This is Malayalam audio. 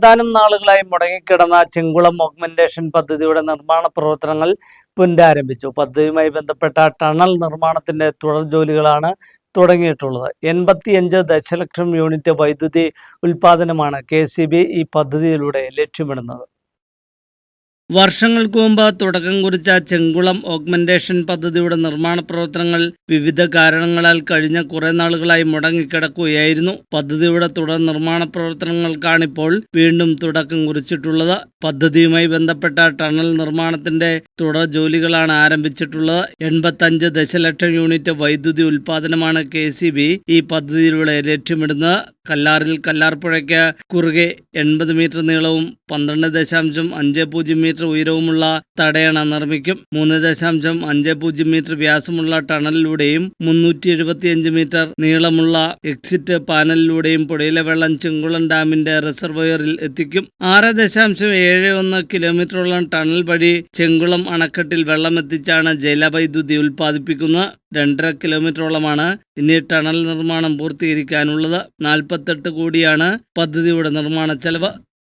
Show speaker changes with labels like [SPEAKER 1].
[SPEAKER 1] ഏതാനും നാളുകളായി മുടങ്ങിക്കിടന്ന ചെങ്കുളം ഓഗ്മെന്റേഷൻ പദ്ധതിയുടെ നിർമ്മാണ പ്രവർത്തനങ്ങൾ പുനരാരംഭിച്ചു. പദ്ധതിയുമായി ബന്ധപ്പെട്ട ടണൽ നിർമ്മാണത്തിന്റെ തുടർ ജോലികളാണ് തുടങ്ങിയിട്ടുള്ളത്. എൺപത്തിയഞ്ച് ദശലക്ഷം യൂണിറ്റ് വൈദ്യുതി ഉൽപാദനമാണ് കെ ഈ പദ്ധതിയിലൂടെ ലക്ഷ്യമിടുന്നത്. വർഷങ്ങൾക്ക് മുമ്പ് തുടക്കം കുറിച്ച ചെങ്കുളം ഓഗ്മെന്റേഷൻ പദ്ധതിയുടെ നിർമ്മാണ പ്രവർത്തനങ്ങൾ വിവിധ കാരണങ്ങളാൽ കഴിഞ്ഞ കുറെ നാളുകളായി മുടങ്ങിക്കിടക്കുകയായിരുന്നു. പദ്ധതിയുടെ തുടർ നിർമ്മാണ പ്രവർത്തനങ്ങൾക്കാണിപ്പോൾ വീണ്ടും തുടക്കം കുറിച്ചിട്ടുള്ളത്. പദ്ധതിയുമായി ബന്ധപ്പെട്ട ടണൽ നിർമ്മാണത്തിന്റെ തുടർ ജോലികളാണ് ആരംഭിച്ചിട്ടുള്ളത്. എൺപത്തഞ്ച് ദശലക്ഷം യൂണിറ്റ് വൈദ്യുതി ഉൽപാദനമാണ് കെ ഈ പദ്ധതിയിലൂടെ ലക്ഷ്യമിടുന്നത്. കല്ലാറിൽ കല്ലാർപ്പുഴയ്ക്ക് കുറുകെ എൺപത് മീറ്റർ നീളവും പന്ത്രണ്ട് ദശാംശം അഞ്ച് പൂജ്യം മീറ്റർ ഉയരവുമുള്ള തടയണ നിർമ്മിക്കും. മൂന്ന് ദശാംശം അഞ്ച് പൂജ്യം മീറ്റർ വ്യാസമുള്ള ടണലിലൂടെയും മുന്നൂറ്റി എഴുപത്തിയഞ്ച് മീറ്റർ നീളമുള്ള എക്സിറ്റ് പാനലിലൂടെയും പുഴയിലെ വെള്ളം ചെങ്കുളം ഡാമിന്റെ റിസർവോയറിൽ എത്തിക്കും. ആറ് ദശാംശം ഏഴ് ഒന്ന് കിലോമീറ്ററോളം ടണൽ വഴി ചെങ്കുളം അണക്കെട്ടിൽ വെള്ളമെത്തിച്ചാണ് ജലവൈദ്യുതി ഉൽപ്പാദിപ്പിക്കുന്നത്. രണ്ടര കിലോമീറ്ററോളമാണ് ഇനി ടണൽ നിർമ്മാണം പൂർത്തീകരിക്കാനുള്ളത്. നാൽപ്പത്തെട്ട് കോടിയാണ് പദ്ധതിയുടെ നിർമ്മാണ ചെലവ്.